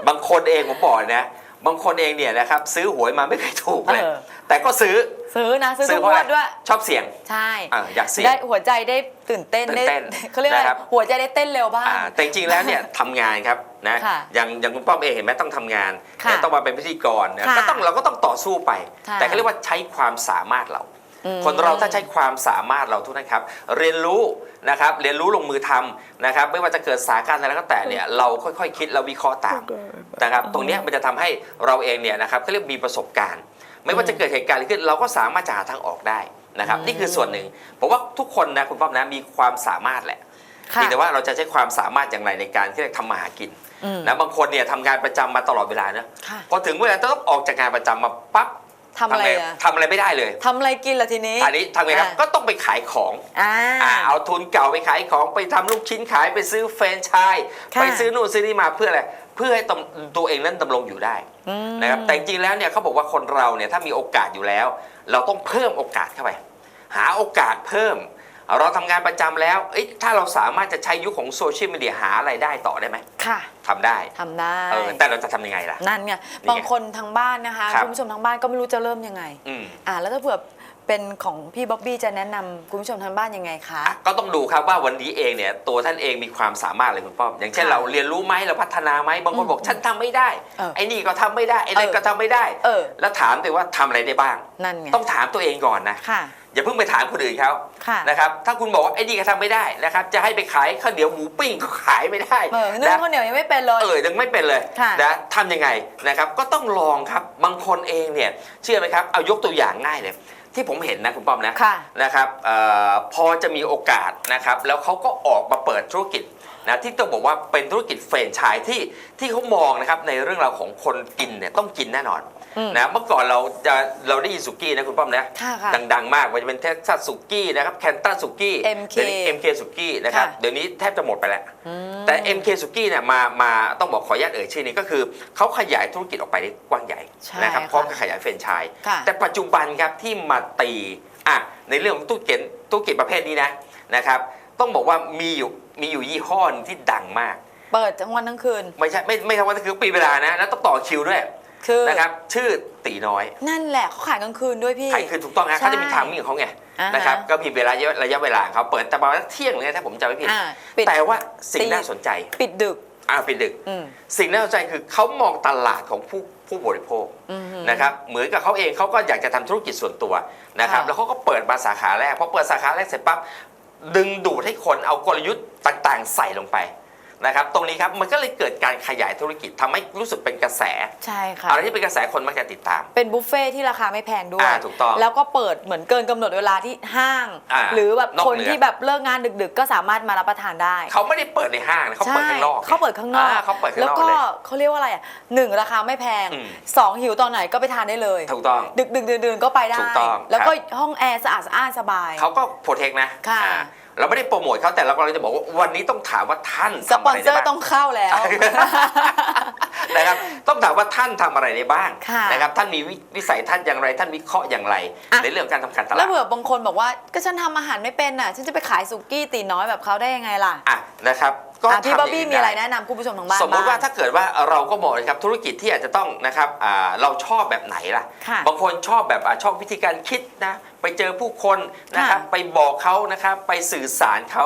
บางคนเองผมบอกเลยนะ บางคนเองเนี่ยนะครับซื้อหวยมาไม่เคยถูกเลย เออ แต่ก็ซื้อซื้อนะซื้อทุกเพงราะวอะดไรด้วย ชอบเสี่ยงใช่ อ่าอยากเสี่ยง ได้หัวใจได้ตื่นเต้นตื่นได้เต้นเขาเรียกว่านะครับหัวใจได้เต้นเร็วบ้าง อ่าแต่จริงๆแล้วเนี่ย ทำงานครับนะค่ะอย่างอย่างคุณป้อมเองเห็นไหมต้องทำงานค่ะเนี่ยต้องมาเป็นพิธีกรนะค่ะก็ต้องเราก็ต้องต่อสู้ไปใช่แต่เขาเรียกว่าใช้ความสามารถเราอืม คนเราถ้าใช้ความสามารถเราทุกนะครับ เรียนรู้นะครับ เรียนรู้ลงมือทำนะครับ ไม่ว่าจะเกิดสถานการณ์อะไรก็แต่เนี่ยเราค่อยๆคิดเราวิเคราะห์ตามนะครับ ตรงเนี้ยมันจะทำให้เราเองเนี่ยนะครับเขาเรียกมีประสบการณ์ ไม่ว่าจะเกิดเหตุการณ์อะไรขึ้น เราก็สามารถจะหาทางออกได้นะครับอืมนี่คือส่วนหนึ่งผมว่าทุกคนนะคุณป้อมนะมีความสามารถแหละค่ะเพียงแต่ว่าเราจะใช้ความสามารถอย่างไรในการที่จะทำมาหากินอืมนะบางคนเนี่ยทำงานประจำมาตลอดเวลานะค่ะพอถึงเวลาต้องออกจากงานประจำมาปั๊บ ทำอะไรไงอะทำอะไรไม่ได้เลยทำอะไรกินล่ะทีนี้อันนี้ทำไงครับอ่าก็ต้องไปขายของอ่าอ่าเอาทุนเก่าไปขายของไปทำลูกชิ้นขายไปซื้อแฟรนไชส์ค่ะไปซื้อนู่นซื้อนี่มาเพื่ออะไรเพื่อให้ตำตัวเองนั้นดำรงอยู่ได้อืมนะครับแต่จริงๆแล้วเนี่ยเขาบอกว่าคนเราเนี่ยถ้ามีโอกาสอยู่แล้ว เราต้องเพิ่มโอกาสเข้าไป หาโอกาสเพิ่ม เราทำงานประจำแล้วเอ้ยถ้าเราสามารถจะใช้ยุคของโซเชียลมีเดียหาอะไรายได้ต่อได้ไหมค่ะทำได้ทำได้เออแต่เราจะทำยังไงล่ะ นั่นไงนี่ไงบางคนทางบ้านนะคะครับคุณผู้ชมทางบ้านก็ไม่รู้จะเริ่มยังไงอืมอ่าแล้วถ้าเผื่อเป็นของพี่บ๊อบบี้จะแนะนำคุณผู้ชมทางบ้านยังไงคะอะก็ต้องดูครับว่าวันนี้เองเนี่ยตัวท่านเองมีความสามารถอะไรคุณป้อมอย่างเช่นค่ะเราเรียนรู้ไหมเราพัฒนาไหมบางคนบอกอืมฉันทำไม่ได้เออไอ้นี่ก็ทำไม่ได้ไอ้นั่นเออก็ทำไม่ได้เออแล้วถามตัวว่าทำอะไรได้บ้างนั่นไงต้องถามตัวเองก่อนนะค่ะ อย่าเพิ่งไปถามคนอื่นเขาค่ะนะครับ ถ้าคุณบอกว่าไอ้นี่ก็ทำไม่ได้นะครับ จะให้ไปขายข้าวเหนียวหมูปิ้งก็ขายไม่ได้เออนึ่งนะข้าวเหนียวยังไม่เป็นเลย เออยังไม่เป็นเลยค่ะ นะทำยังไงนะครับ ก็ต้องลองครับ บางคนเองเนี่ย เชื่อไหมครับ เอายกตัวอย่างง่ายเลย ที่ผมเห็นนะคุณป้อมนะ ค่ะ นะครับเออพอจะมีโอกาสนะครับ แล้วเขาก็ออกมาเปิดธุรกิจนะที่ต้องบอกว่าเป็นธุรกิจแฟรนไชส์ที่ที่เขามองนะครับในเรื่องราวของคนกินเนี่ยต้องกินแน่นอนอืม นะเมื่อก่อนเราจะเราได้ยินสุกี้นะคุณป้อมนะ ค่ะค่ะดัง ๆ มากว่าจะเป็นเท็กซัสสุกี้นะครับแคนตัสสุกี้ MK เดี๋ยวนี้ MK สุกี้นะครับค่ะเดี๋ยวนี้แทบจะหมดไปแล้วอืมแต่ MK สุกี้เนี่ยมามาต้องบอกขออนุญาตเอ่ยชื่อนี้ก็คือเขาขยายธุรกิจออกไปได้กว้างใหญ่ใช่นะครับค่ะพร้อมกับขยายแฟรนไชส์ค่ะ แต่ปัจจุบันครับที่มาตีอะในเรื่องของธุรกิจธุรกิจประเภทนี้นะนะครับ ต้องบอกว่ามีอยู่มีอยู่ยี่ห้อหนึ่งที่ดังมาก เปิดทั้งวันทั้งคืน ไม่ใช่ไม่ไม่ทำว่าคือปีเวลานะ แล้วต้องต่อคิวด้วย คือนะครับชื่อตีน้อย นั่นแหละเขาขายกลางคืนด้วยพี่ใครคือถูกต้องนะใช่เขาจะมีทางมิ่งของเขาไงอ่าฮะนะครับก็มีเวลาระยะระยะเวลาของเขาเปิดแต่ประมาณเที่ยงเลยถ้าผมจำไม่ผิดอ่าปิดแต่ว่าสิ่งตีน่าสนใจ ปิดดึกอ่าปิดดึกอืมสิ่งน่าสนใจคือเขามองตลาดของผู้ผู้บริโภคอืมนะครับเหมือนกับเขาเองเขาก็อยากจะทำธุรกิจส่วนตัวนะครับค่ะแล้วเขาก็เปิดมาสาขาแรกพอเปิดสาขาแรกเสร็จปั๊บดึงดูดให้คนเอากลยุทธ์ต่างๆ ใส่ลงไป นะครับตรงนี้ครับมันก็เลยเกิดการขยายธุรกิจทำให้รู้สึกเป็นกระแสใช่ค่ะ อะไรที่เป็นกระแสคนมักจะติดตาม เป็นบุฟเฟ่ที่ราคาไม่แพงด้วย อ่าถูกต้องแล้วก็เปิดเหมือนเกินกำหนดเวลาที่ห้าง อ่าหรือแบบนอกคนเหนือ ที่แบบเลิกงานดึก ๆ ก็สามารถมารับประทานได้เขาไม่ได้เปิดในห้างนะเขาเปิดข้างนอกใช่เขาเปิดข้างนอก เขาเปิดข้างแล้วนอกก็เลย เขาเรียกว่าอะไรอะหนึ่งราคาไม่แพงอืม สองหิวตอนไหนก็ไปทานได้เลย ถูกต้อง ดึกดึกดื่นๆก็ไปได้ ถูกต้องแล้วก็ครับห้องแอร์สะอาดสะอ้านสบาย เขาก็โปรเทคนะค่ะ อ่า เราไม่ได้โปรโมทเขาแต่เรากำลังจะบอกว่าวันนี้ต้องถามว่าท่านสทำปออะนไรเซอได้ร์บ้างต้องเข้าแล้ว นะครับต้องถามว่าท่านทำอะไรได้บ้างค่ะนะครับท่านมีวิวิสัยท่านอย่างไร ท่านวิเคราะห์อย่างไรอะในเรื่องการทำการตแล้ลาวดเผื่อบางคนบอกว่าก็ฉันทำอาหารไม่เป็นน่ะฉันจะไปขายสุกี้ตีน้อยแบบเขาได้ยังไงล่ะอะนะครับ ก็อะพี่ทำบ๊อบย่างบี้อื่นมีอะไรด้ แนะนำคุณผู้ชมทางบ้านสมมติว่าบ้ง ถ้าเกิดว่าเราก็บอกเลยครับธุรกิจที่อาจจะต้องนะครับอ่าเราชอบแบบไหนล่ะ ค่ะบางคนชอบแบบอะชอบวิธีการคิดนะไปเจอผู้คนนะครับค่ะไปบอกเขานะครับไปสื่อสารเขา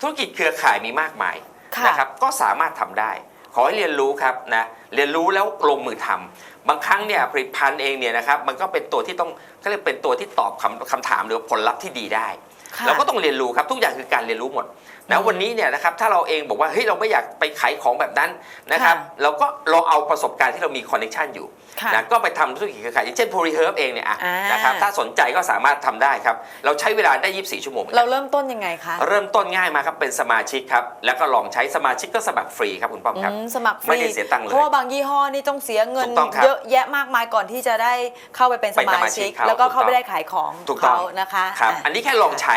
ธุรกิจเครือข่ายมีมากมายค่ะ นะครับก็สามารถทำได้ ขอให้เรียนรู้ครับนะเรียนรู้แล้วลงมือทำบางครั้งเนี่ยผลิตภัณฑ์เองเนี่ยนะครับมันก็เป็นตัวที่ต้องเขาเรียกเป็นตัวที่ตอบคำคำถามหรือผลลัพธ์ที่ดีได้ ค่ะ เราก็ต้องเรียนรู้ครับทุกอย่างคือการเรียนรู้หมดนะวันนี้เนี่ยนะครับถ้าเราเองบอกว่าเฮ้ยเราไม่อยากไปขายของแบบนั้นนะครับค่ะเราก็ลองเอาประสบการณ์ที่เรามีคอนเนคชันอยู่ค่ะนะก็ไปทำธุรกิจเครือข่ายอย่างเช่นพูริเฮิร์บเองเนี่ยอะอ่านนะครับถ้าสนใจก็สามารถทำได้ครับ เราใช้เวลาได้ 24 ชั่วโมง เราเริ่มต้นยังไงคะเริ่มต้นง่ายมากครับเป็นสมาชิกครับแล้วก็ลองใช้สมาชิกก็สมัครฟรีครับคุณป้อมครับอืมสมัครฟไม่รีได้เสียตังค์เลยเพราะว่าบางยี่ห้อนี่ต้องเสียเงินถูกต้องครับเยอะแยะมากมายก่อนที่จะได้เข้าไปเป็นสเป็นสมามาชิชิกกเขาแล้วก็เข้าถูกต้องไปได้ขายของถูกต้องเขานะคะครับอะอันนี้แค่ลองใช้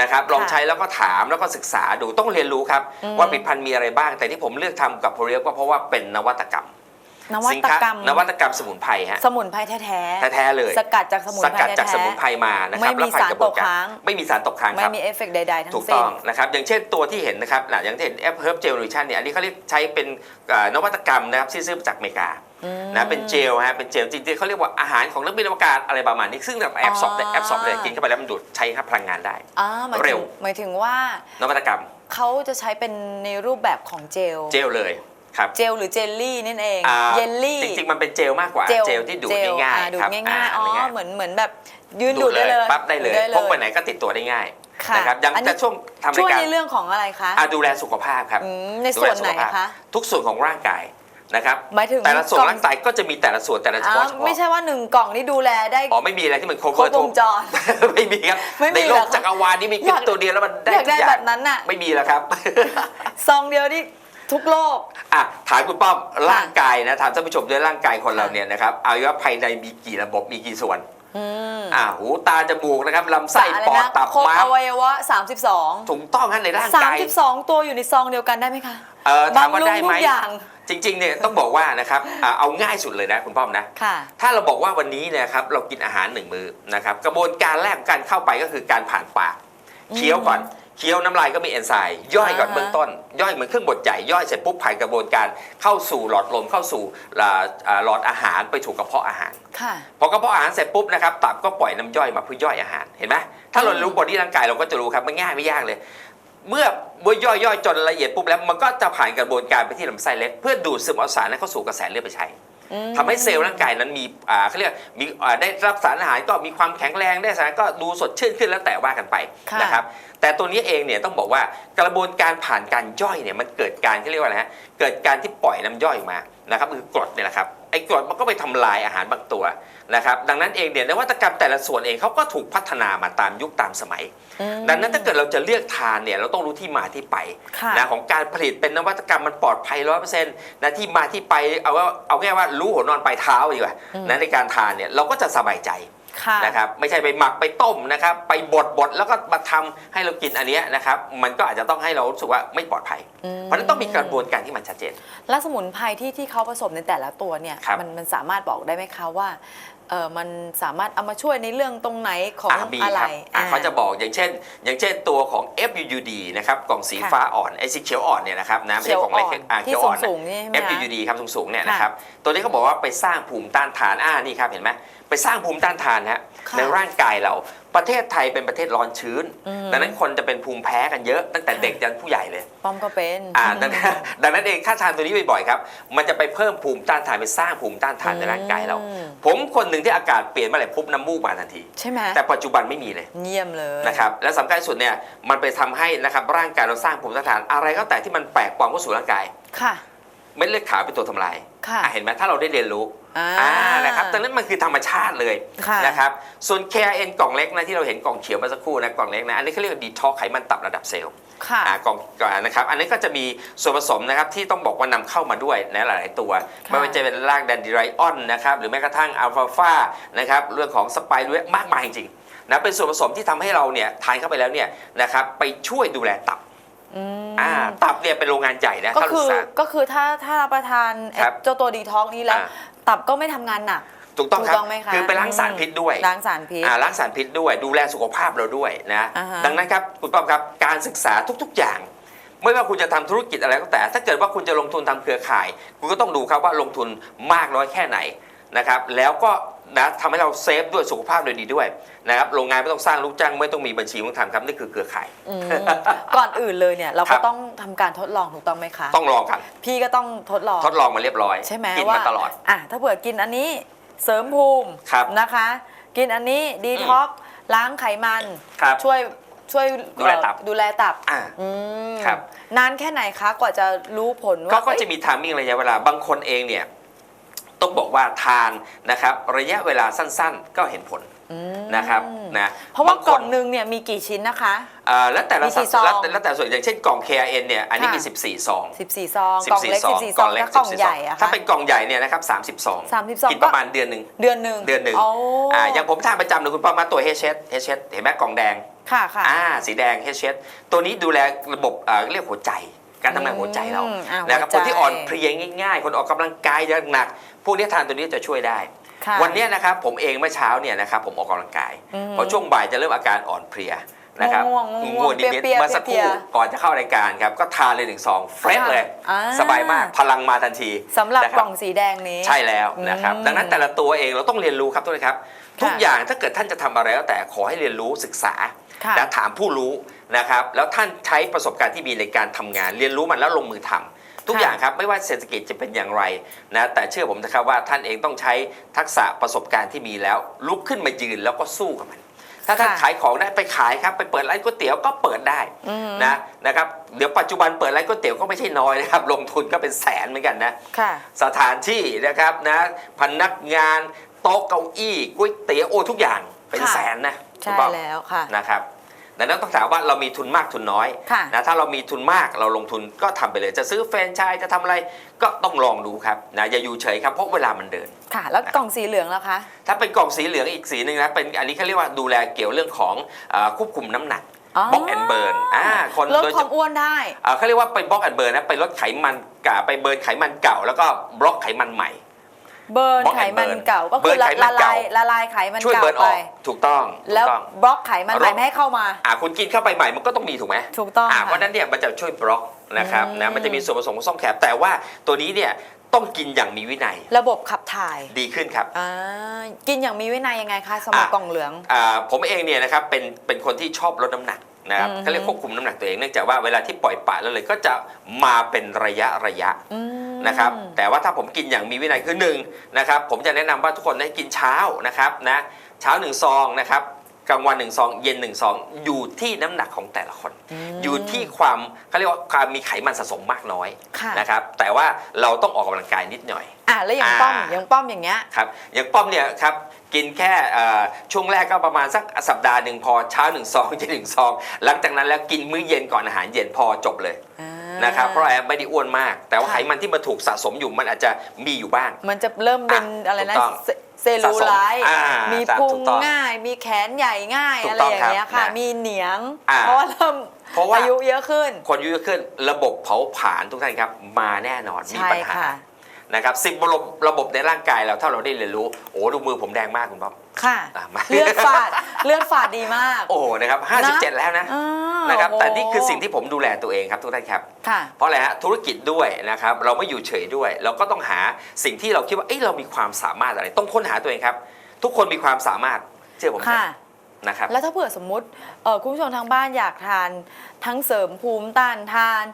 นะครับลองใช้แล้วก็ถามแล้วก็ศึกษาดูต้องเรียนรู้ครับอืมว่าผลิตภัณฑ์มีอะไรบ้าง แต่ที่ผมเลือกทำกับโพเรียก็เพราะว่าเป็นนวัตกรรมนวัสินตค้ากรรมนวัตกรรมสมุนไพรฮะสมุนไพรแท้แท้ๆเลยสกัดจากสมุนสไพรกัดจากแท้ๆสมุนไพรมานะคไม่รับมีแล้วผ่นสารกะบวนตกค้างไม่มีสารตกค้างไม่ครับมีเอฟเฟกต์ใดๆทั้ถูงกสิ้นต้องนะครับอย่างเช่นตัวที่เห็นนะครับนะอย่างที่เห็นแอปเฮิร์บเจลนูชันเนี่ยอันนี้เขาเรียกใช้เป็นเอ่อนวัตกรรมนะครับที่ซื้อมาจากอเมริกาอืม นะเป็นเจลฮะเป็นเจลจริงๆเขาเรียกว่าอาหารของนักบินอวกาศอะไรประมาณนี้ซึ่งแบบแอบสอบอ๋อแอบสอบเลยกินเข้าไปแล้วมันดูดใช้พลังงานได้อ่าหมายเร็ถึวงหมายถึงว่านวัตกรรมเขาจะใช้เป็นในรูปแบบของเจลเจลเลยครับเจลหรือเจลลี่นั่นเองอ่าเยลลี่จริงๆมันเป็นเจลมากกว่าเจลที่ดูดง่ายอ่ๆดูดครับง่ายๆอ๋อง่ายๆเหมือนเหมือนแบบยืนดูดูดดเลได้ยเลยปั๊บได้เลยดูพกไปไหนก็ติดตัวได้ง่ายค่ะนะครับยังอันนี้จะช่วงทำช่ราวยกการในเรื่องของอะไรคะอะดูแลสุขภาพครับอืมในส่วนไหนดูแลสุขภาพคะทุกส่วนของร่างกาย นะครับหมายถึงแต่ละส่วนกล่องร่างกายก็จะมีแต่ละส่วนแต่ละเฉอ้าพาะวเฉพาะไม่ใช่ว่าหนึ่งกล่องนี่ดูแลได้อ๋อไม่มีอะไรที่มันครบ cover วทุงกจรไม่มีครับไม่มีในโลเหรกอคะจักรวาลนี้มีอยากตัวเดียวแล้วมันได้อยากได้ทุแบบนั้นน่ะไม่มีแล้วครับซองเดียวนี่ทุกโลกอะถามคุณป้อมร่างกายนะถามท่านผู้ชมด้วยร่างกายคนเราเนี่ยนะครับเอาว่าภายในมีกี่ระบบมีกี่ส่วน อืมอ่าหูตาจมูกนะครับลำไส้อะไรปอดนะตับครบม้าอวัยวะ32ถูกต้องฮะในร่างกาย32 ตัวอยู่ในซองเดียวกันได้ไหมคะเอ่อถามว่าบำรุงได้ไหมทุกอย่างจริงๆเนี่ยต้องบอกว่านะครับอ่าเอาง่ายสุดเลยนะคุณป้อมนะค่ะถ้าเราบอกว่าวันนี้เนยครับเรากินอาหารหนึ่งมื้อนะครับกระบวนการแรกของการเข้าไปก็คือการผ่านปากเคี้ยวก่อน เคี้ยวน้ำลายก็มีเอนไซม์ย่อยก่อนอ่าฮะ เบื้องต้น ย่อยเหมือนเครื่องบดใหญ่ย่อยเสร็จปุ๊บผ่านกระบวนการเข้าสู่หลอดลมเข้าสู่อ่าอ่าหลอดอาหารไปถูกกระเพาะอาหาร ค่ะ พอกระเพาะอาหารเสร็จปุ๊บนะครับตับก็ปล่อยน้ำย่อยมาเพื่อย่อยอาหารเห็นไหมถ้าเรารู้บอดี้ร่างกายเราก็จะรู้ครับมันง่ายไม่ยากเลย เมื่อเมื่อย่อยย่อยจนละเอียดปุ๊บแล้วมันก็จะผ่านกระบวนการไปที่ลำไส้เล็กเพื่อดูดซึมเอาสารนั้นเข้าสู่กระแสเลือดไปใช้อืม ทำให้เซลล์ร่างกายนั้นมีอ่าเขาเรียกมีอ่าได้รับสารอาหารก็มีความแข็งแรงได้สารก็ดูสดชื่นขึ้นแล้วแต่ว่ากันไปค่ะ นะครับแต่ตัวนี้เองเนี่ยต้องบอกว่ากระบวนการผ่านการย่อยเนี่ยมันเกิดการที่เรียกว่าอะไรฮะเกิดการที่ปล่อยน้ำย่อยออกมานะครับคือกรดเนี่ยแหละครับไอ้กรดมันก็ไปทำลายอาหารบางตัวนะครับดังนั้นเองเนี่ยนวัตกรรมแต่ละส่วนเองเขาก็ถูกพัฒนามาตามยุคตามสมัยอืมดังนั้นถ้าเกิดเราจะเลือกทานเนี่ยเราต้องรู้ที่มาที่ไปค่ะนะของการผลิตเป็นนวัตกรรมมันปลอดภัยร้อยเปอร์เซ็นต์นะที่มาที่ไปเอาว่าเอาง่ายว่ารู้หัวนอนปลายเท้าดีกว่าอืมนะในการทานเนี่ยเราก็จะสบายใจ ค่ะนะครับไม่ใช่ไปหมักไปต้มนะครับไปบดบดแล้วก็มาทำให้เรากินอันเนี้ยนะครับมันก็อาจจะต้องให้เรารู้สึกว่าไม่ปลอดภัย อืมเพราะฉะนั้นต้องมีกระบวนการที่มันชัดเจน แล้วสมุนไพรที่ที่เขาผสมในแต่ละตัวเนี่ยครับ มันมันสามารถบอกได้ไหมคะว่า เออมันสามารถเอามาช่วยในเรื่องตรงไหนของอะมีอะไรครับอะอ่าเขาจะบอกอย่างเช่น อย่างเช่นตัวของ FUD นะครับกล่องสีค่ะฟ้าอ่อนไอ้สีเขียวอ่อนเนี่ยนะครับนะไม่เขีใช่ยวของเล็กอ่อนอะที่เขียวอ่อนสูนะงๆนี่ใช่ไหมคะ FUD ครับสูงๆเนี่ยค่ะนะครับตัวนี้เขาบอกว่าไปสร้างภูมิต้านทานอ่านี่ครับเห็นไหมไปสร้างภูมิต้านทานฮะค่ะ ในร่างกายเรา ประเทศไทยเป็นประเทศร้อนชื้นอืมดังนั้นคนจะเป็นภูมิแพ้กันเยอะตั้งแต่ค่ะเด็กยันผู้ใหญ่เลยป้อมก็เป็นอ่าดังนั้นดังนั้นเองถ้าทานตัวนี้บ่อยๆครับ มันจะไปเพิ่มภูมิต้านทานไปสร้างภูมิต้านทานในร่างกายเราอืมผมคนหนึ่งที่อากาศเปลี่ยนเมื่อไหร่ปุ๊บน้ำมูกมาทันทีใช่ไหมแต่ปัจจุบันไม่มีเลย เยี่ยมเลยนะครับและสำคัญที่สุดเนี่ยมันไปทำให้นะครับร่างกายเราสร้างภูมิต้านทานอะไรก็แต่ที่มันแปลกปลอมเข้าสู่ร่างกายค่ะ เม็ดเลือดขาวเป็นตัวทำลายค่ะ อะเห็นไหมถ้าเราได้เรียนรู้อ่า อ่านะครับดังนั้นมันคือธรรมชาติเลยค่ะ นะครับส่วน KRN กล่องเล็กนะที่เราเห็นกล่องเขียวเมื่อสักครู่นะกล่องเล็กนะอันนี้เขาเรียกว่าดีท็อกไขมันตับระดับเซลล์ ค่ะ อ่ากล่องอ่านะครับอันนี้ก็จะมีส่วนผสมนะครับที่ต้องบอกว่านำเข้ามาด้วยนะหลาย ๆ ตัว ค่ะไม่ว่าจะเป็นรากแดนดิไรออนนะครับหรือแม้กระทั่งอัลฟาฟานะครับเรื่องของสไปรูมากมายจริงๆนะเป็นส่วนผสมที่ทำให้เราเนี่ยทานเข้าไปแล้วเนี่ยนะครับไปช่วยดูแลตับ อืมอ่าตับเนี่ยเป็นโรงงานใหญ่นะก็ถ้าคืรู้อสึก ก็คือถ้าถ้ารับประทานไอ้ครับเจ้าตัวดีท็อกนี้แล้ว อ่า ตับก็ไม่ทำงานหนัก ถูกต้องครับถูกต้องไหมคะคือไปล้างสารพิษด้วยล้างสารพิษอ่าล้างสารพิษด้วย ดูแลสุขภาพเราด้วยนะอ่าฮะ ดังนั้นครับคุณป้อมครับการศึกษาทุกๆอย่าง ไม่ว่าคุณจะทำธุรกิจอะไรก็แต่ ถ้าเกิดว่าคุณจะลงทุนทำเครือข่าย คุณก็ต้องดูครับว่าลงทุนมากน้อยแค่ไหนนะครับแล้วก็ นะทำให้เราเซฟด้วยสุขภาพโดยดีด้วยนะครับโรงงานไม่ต้องสร้างลูกจ้างไม่ต้องมีบัญชีต้องทำครับนี่คือเครือข่าย อืมก่อนอื่นเลยเนี่ย เราครัก็บ ต้องทำการทดลองถูกต้องไหมคะต้องลองครับ พี่ก็ต้องทดลอง ทดลองมาเรียบร้อยใช่ไหมกินว่ามาตลอด อะถ้าเผื่อกินอันนี้เสริมภูมิครับนะคะ กินอันนี้ดีท็อกล้างไขมัน ครับช่วยช่วยดูแลตับ เอ่อดูแลตับอ่า อืมครับ นานแค่ไหนคะกว่าจะรู้ผลก็ว่าก็เอ้ยจะมีทามมิ่งระยะเวลา บางคนเองเนี่ย ต้องบอกว่าทานนะครับระยะเวลาสั้นๆ ก็เห็นผลอืมนะครับนะเพราะว่าบงกคล่อนงหนึงเนี่ยมีกี่ชิ้นนะคะเอ่อแล้วแต่ละมีสักี่ดซองแล้วแต่แล้วแต่ส่วนอย่างเช่นกล่อง KRN เนี่ยอันนี้ค่ะมี 14 ซอง 14 ซอง กล่องเล็กซอง14 ซองถ้ากล่อง14ใหญ่อะถ้าคะเป็นกล่องใหญ่เนี่ยนะครับ30 ซอง30ซองกินก็ประมาณเดือนหนึ่งเดือนหนึ่งเดือนหนึ่งโอ้อ่าอย่างผมทานประจำเลยคุณป้ามาตัว HS HS เห็นไหมกล่องแดง ค่ะค่ะอ่าสีแดง HS ตัวนี้ดูแลระบบเอ่อเรียกหัวใจ การทำงานหัวใจเราอืมอ่านะครับหัควนใจที่อ่อนเพลียง่าย ๆ คนออกกำลังกายหนักๆพวกนี้ทานตัวนี้จะช่วยได้ค่ะวันเนี้ยนะครับผมเองเมื่อเช้าเนี่ยนะครับผมออกกำลังกายอืมพอช่วงบ่ายจะเริ่มอาการอ่อนเพลียนะครับง่วงๆง่วงๆนิดเพลียๆๆเมื่อสักครู่เพลียก่อนจะเข้ารายการครับก็ทานเลยหนึ่งซองเฟรชเลยอ่าสบายมากพลังมาทันทีสำหรับนะคกล่องสีแดงนี้ใช่แล้วนะครับอืมดังนั้นแต่ละตัวเองเราต้องเรียนรู้ครับทุกท่านครับ ทุกค่ะอย่างถ้าเกิดท่านจะทำอะไรแล้วแต่ขอให้เรียนรู้ศึกษาค่ะและถามผู้รู้ นะครับแล้วท่านใช้ประสบการณ์ที่มีในการทำงาน เรียนรู้มันแล้วลงมือทำทุกค่ะอย่างครับไม่ว่าเศรษฐกิจจะเป็นอย่างไรนะแต่เชื่อผมนะครับว่าท่านเองต้องใช้ทักษะประสบการณ์ที่มีแล้ว ลุกขึ้นมายืนแล้วก็สู้กับมันถ้าท่านค่ะขายของได้ไปขายครับไปเปิดร้านก๋วยเตี๋ยวก็เปิดได้อืมนะนะครับเดี๋ยวปัจจุบันเปิดร้านก๋วยเตี๋ยวก็ไม่ใช่น้อยนะครับ ลงทุนก็เป็นแสนเหมือนกันนะค่ะสถานที่นะครับนะพนักงานโต๊ะเก้าอี้ก๋วยเตี๋ยวโอ้ทุกอย่างเป็นค่ะแสนนะใช่ถูกต้องแล้วค่ะนะครับ ดังนั้นต้องถามว่าเรามีทุนมากทุนน้อยค่ะนะถ้าเรามีทุนมากเราลงทุนก็ทำไปเลย จะซื้อแฟรนไชส์จะทำอะไรก็ต้องลองดูครับนะอย่าอยู่เฉยครับเพราะเวลามันเดินค่ะ แล้วกล่องสีเหลืองล่ะคะถ้าเป็นกล่องสีเหลืองอีกสีหนึ่งนะเป็นอันนี้เขาเรียกว่าดูแลเกี่ยวเรื่องของเออควบคุมน้ำหนักอ๋อบล็อกแอนเบิร์นอ่าคนลดโดยคเฉวามอ้วนได้เอ่อเขาเรียกว่าไปบล็อกแอนเบิร์นนะไปลดไขมันกาไปเบิร์นไขมันเก่า แล้วก็บล็อกไขมันใหม่ เบิร์น Block ไข and มัน burn เก่าก็เบิคืร์อนละไขมัละนลาเก่ายละลายไขมันช่วยเก่าเบิร์นอไป อกถูกต้องแล้วถูกต้อง บล็อกไขมันใหม่ไม่ให้เข้ามา อ่าคุณกินเข้าไปใหม่มันก็ต้องมีถูกไหมถูกต้องอ่าค่ะ เพราะฉะนั้นเนี่ยมันจะช่วยบล็อก นะครับอืมนะมันจะมีส่วนผสมของส้มแขมแต่ว่าตัวนี้เนี่ยต้องกินอย่างมีวินัย ระบบขับถ่ายดีขึ้นครับอ่ากินอย่างมีวินัยยังไงคะสำหรับอะกล่องเหลืองอ่าผมเองเนี่ยนะครับเป็นเป็นคนที่ชอบลดน้ำหนักนะครับอืมเขาเรียกควบคุมน้ำหนักตัวเองเนื่องจากว่าเวลาที่ปล่อยปละแล้วเลยก็จะมาเป็นระยะระยะอืมนะครับแต่ว่าถ้าผมกินอย่างมีวินัยคือหนึ่งนะครับผมจะแนะนำว่าทุกคนให้กินเช้านะครับนะเช้าหนึ่งซองนะครับ กลางวันหนึ่งซองเย็นหนึ่งซองอยู่ที่น้ำหนักของแต่ละคนมอยู่ที่ความเขาเรียกว่าความมีไขมันสะสมมากน้อยค่ะ นะครับแต่ว่าเราต้องออกกำลังกายนิดหน่อย อะแล้วอย่างอ่าป้อมอย่างป้อมอย่างเงี้ย ครับอย่างป้อมเนี่ยครับกินแค่เอ่อช่วงแรกก็ประมาณสักสัปดาห์หนึ่งพอเช้าหนึ่งซองเย็นหนึ่งซองหลังจากนั้นแล้วกินมื้อเย็นก่อนอาหารเย็นพอจบเลยอ่า นะครับเพราะอะไรไม่ได้อ้วนมาก แต่ว่าค่ะไขมันที่มาถูกสะสมอยู่มันอาจจะมีอยู่บ้าง มันจะเริ่มเป็นอะอะไรนะถูกต้องเซเซลลูไลท์สะสมอ่ามีมีพุถูงกต้องง่าย มีแขนใหญ่ง่ายถูกอะไรต้องอย่างเงี้ยครับค่ะนะมีเหนียงอ่าเพราะว่าเริ่มเพราะว่าอายุเยอะขึ้น คนอายุเยอะขึ้น ระบบเผาผลาญทุกท่านครับ มาแน่นอนมีใช่ปัญหาค่ะ นะครับสิบระบบระบบในร่างกายเราถ้าเราได้เรียนรู้โอ้ดูมือผมแดงมากคุณป๊อปค่ะ อะมา เลือดฝาด เลือดฝาดดีมาก โอ้โหนะครับ57 แล้วนะอ่านะครับโอ้โหแต่นี่คือสิ่งที่ผมดูแลตัวเองครับทุกท่านครับ ค่ะ เพราะอะไรฮะธุรกิจด้วยนะครับ เราไม่อยู่เฉยด้วย เราก็ต้องหาสิ่งที่เราคิดว่าเอ้ยเรามีความสามารถอะไร ต้องค้นหาตัวเองครับ ทุกคนมีความสามารถเชื่อผมเถค่ะอะนะครับ แล้วถ้าเผื่อสมมุติเอ่อคุณผู้ชมทางบ้านอยากทาน ทั้งเสริมภูมิต้านทาน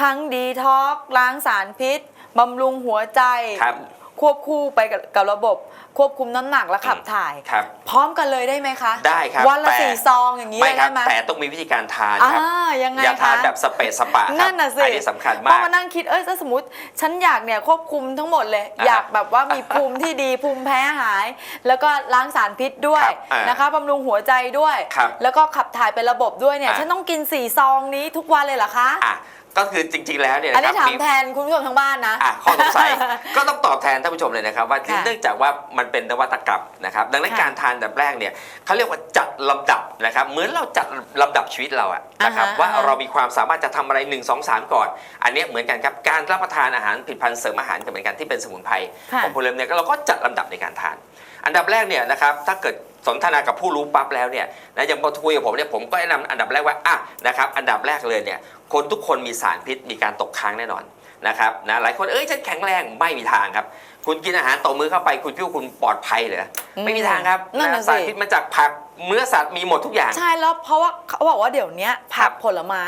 ทั้งดีท็อกล้างสารพิษ บำรุงหัวใจ ครับ ควบคู่ไปกับกับระบบควบคุมน้ำหนักและขับถ่าย ครับ พร้อมกันเลยได้ไหมคะได้ครับวันละแต่สี่ซองอย่างนี้ไม่เลยครัได้บไหมแต่ต้องมีวิธีการทานอ่าครับยังไงอย่าทานคะแบบสเปซสปะครับนั่นน่ะสิอันนี้สำคัญเพมาราะก มานั่งคิด เอ้ยถ้าสมมติ ฉันอยากเนี่ยควบคุมทั้งหมดเลย อ่าอยากแบบว่ามีภูมิที่ดี ภูมิแพ้หาย แล้วก็ล้างสารพิษด้วยครับอ่านนะคะบำรุงหัวใจด้วย ครับแล้วก็ขับถ่ายเป็นระบบด้วยเนี่ย อ่า ฉันต้องกินสี่ซองนี้ทุกวันเลยเหรอคะ อะ ก็คือจริง ๆ แล้วเนี่ยอันนะคนี้รับถามมีแทนคุณผู้ชมทางบ้านนะ อะข้อสงสัย ก็ต้องตอบแทนท่านผู้ชมเลยนะครับ ว่าค่ะเนื่องจากว่ามันเป็นนวัตกรรมนะครับ ดังนั้นค่ะการทานแบบแรกเนี่ยเขาเรียกว่าจัดลำดับนะครับ เหมือนเราจัดลำดับชีวิตเราอะนะครับอ่าฮะว่าอ่าฮะ เรามีความสามารถจะทำอะไร 1 2 3 ก่อน อันเนี้ยเหมือนกันครับการรับประทานอาหารผลิตภัณฑ์เสริมอาหารก็เหมือนกันที่เป็นสมุนไพร ค่ะ ของพลเรือนเนี่ยเราก็จัดลำดับในการทาน อันดับแรกเนี่ยนะครับถ้าเกิดสนทนากับผู้รู้ปั๊บแล้วเนี่ยนะอย่างพอคุยกับผมเนี่ยผมก็แนะนำอันดับแรกว่าอะนะครับอันดับแรกเลยเนี่ย คนทุกคนมีสารพิษมีการตกค้างแน่นอนนะครับนะหลายคนเอ้ยฉันแข็งแรงไม่มีทางครับ คุณกินอาหารต่อมือเข้าไปคุณคิดว่าคุณปลอดภัยเหรออืมไม่มีทางครับนั่นน่ะนะสิสารพิษมาจากผัก เนื้อสัตว์มีหมดทุกอย่าง ใช่แล้วเพราะว่าเขาบอกว่าเดี๋ยวนี้ผัครักบผลไม้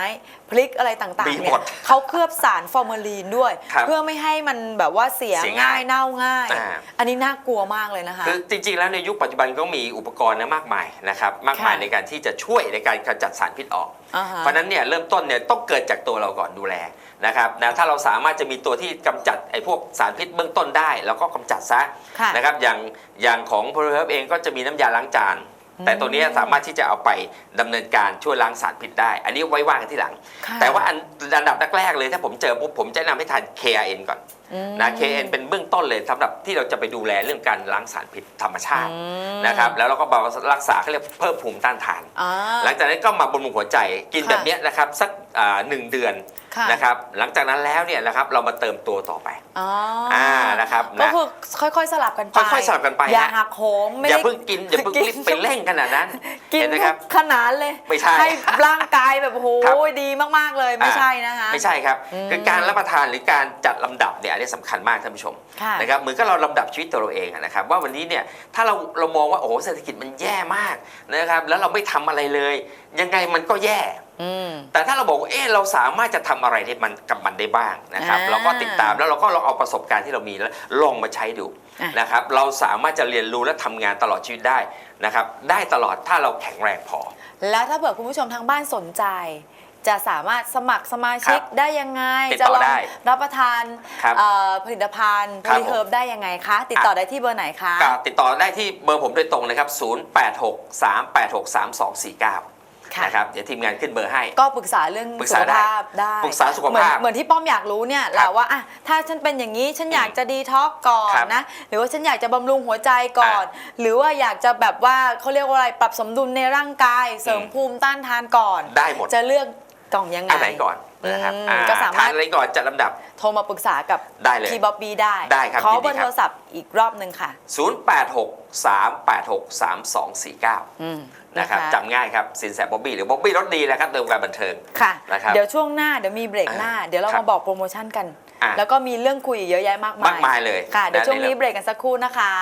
พริกอะไรต่างมีๆหเนี่มยดเขาเคลือบสารฟอร์มาลีนด้วย ครับเพื่อไม่ให้มันแบบว่าเสียเสียง่าง่ายยเน่าง่าย อ่า อันนี้น่ากลัวมากเลยนะคะ คือจริงๆ แล้วในยุคปัจจุบันก็มีอุปกรณ์นะมากมายนะครับมากมายค่ะในการที่จะช่วยในการกำจัดสารพิษออก อ่าฮะเพราะฉะนั้นเนี่ยเริ่มต้นเนี่ยต้องเกิดจากตัวเราก่อนดูแลนะครับนะถ้าเราสามารถจะมีตัวที่กำจัดไอ้พวกสารพิษเบื้องต้นได้เราก็กำจัดซะค่ะ นะครับอย่างอย่างของพลเรือนเองก็จะมีน้ำยาล้างจาน แต่ตัวเนี้ยสามารถที่จะเอาไปดำเนินการช่วยล้างสารพิษได้ อันนี้ไว้ว่ากันที่หลังค่ะแต่ว่าอันอันดับแรกๆเลยถ้าผมเจอปุ๊บผมจะแนะนำให้ทาน KRN ก่อนอืมนะ KN เป็นเบื้องต้นเลยสำหรับที่เราจะไปดูแลเรื่องการล้างสารพิษธรรมชาติอืมนะครับแล้วเราก็มารักษาเขาเรียกเพิ่มภูมิต้านทานอ่าหลังจากนั้นก็มาบำรุงหัวใจกินค่ะแบบเนี้ยนะครับสัก อ่าหนึ่งเดือนค่ะนะครับ หลังจากนั้นแล้วเนี่ยนะครับเรามาเติมตัวต่อไป อ๋ออ่านะครับก็นะคือค่อยๆสลับกันไปค่อยๆสลับกันไปอย่าฮะ หักโหมไม่อย่าได้เพิ่งกินอย่าเพิ่งกินรีบไปเร่งขนาดนั้นกินเห็นไหมครับขนาดเลยไม่ใช่ให้ร่างกายแบบโอ้โหครับ ดีมากๆเลยไม่อ่าใช่นะคะ ไม่ใช่ครับอืมคือการรับประทานหรือการจัดลำดับเนี่ยอันนี้สำคัญมากท่านผู้ชมค่ะนะครับเหมือนกับเราลำดับชีวิตตัวเราเองอะนะครับว่าวันนี้เนี่ยถ้าเราเรามองว่าโอ้โหเศรษฐกิจมันแย่มากนะครับแล้วเราไม่ทำอะไรเลย ยังไงมันก็แย่อืม แต่ถ้าเราบอกว่าเออเราสามารถจะทำอะไรที่มันกับมันได้บ้างนะครับอ่าเราก็ติดตามแล้วเราก็ลองเอาประสบการณ์ที่เรามีแล้วลองมาใช้ดูอะนะครับเราสามารถจะเรียนรู้และทำงานตลอดชีวิตได้นะครับได้ตลอดถ้าเราแข็งแรงพอ แล้วถ้าเผื่อคุณผู้ชมทางบ้านสนใจจะสามารถสมัครสมาชิกครับได้ยังไงติดจะต่อลองได้รับประทานครับเอ่อผลิตภัณฑ์ครับรีเฮิร์บได้ยังไงคะ ติดต่อได้ที่เบอร์ไหนคะก็ติดต่อได้ที่เบอร์ผมโดยตรงนะครับ 0863863249ค่ะ นะครับเดี๋ยวทีมงานขึ้นเบอร์ให้ ก็ปรึกษาเรื่องปรึกสุษาขได้ภาพได้ปรึกษาสุขภาพเหมือนเหมือนที่ป้อมอยากรู้เนี่ยแหครัละบว่าอะถ้าฉันเป็นอย่างนี้ฉันอยากจะดีท็อกก่อนครับนะหรือว่าฉันอยากจะบำรุงหัวใจก่อน หรือว่าอยากจะแบบว่าเขาเรียกว่าอะไรปรับสมดุลในร่างกาย เสริมอืม ภูมิต้านทานก่อน ได้หมดจะเลือกกล่องยังไง อันไหนก่อน นะครับอืมอ่ก็สามารถทนอะไรก่อนจัดลำดับ โทรมาปรึกษากับได้เลยพี่บ๊อบบี้ได้ได้ครับขอยินดีเบอร์ครับโทรศัพท์อีกรอบหนึ่งค่ะ 0863863249 อืมนะครับจำง่ายครับสินแสบ๊อบบี้หรือบ๊อบบี้รถดีนะครับในวงการบันเทิง ค่ะ นะครับเดี๋ยวช่วงหน้าเดี๋ยวมีเบรกหน้าอ่าเดี๋ยวเราครัมาบบอกโปรโมชั่นกัน อะแล้วก็มีเรื่องคุยอีกเยอะแยะมากมายมากมายเลยค่ะเดี๋ยวนะช่วงในเรื่นี้องเบรกกันสักครู่นะคะ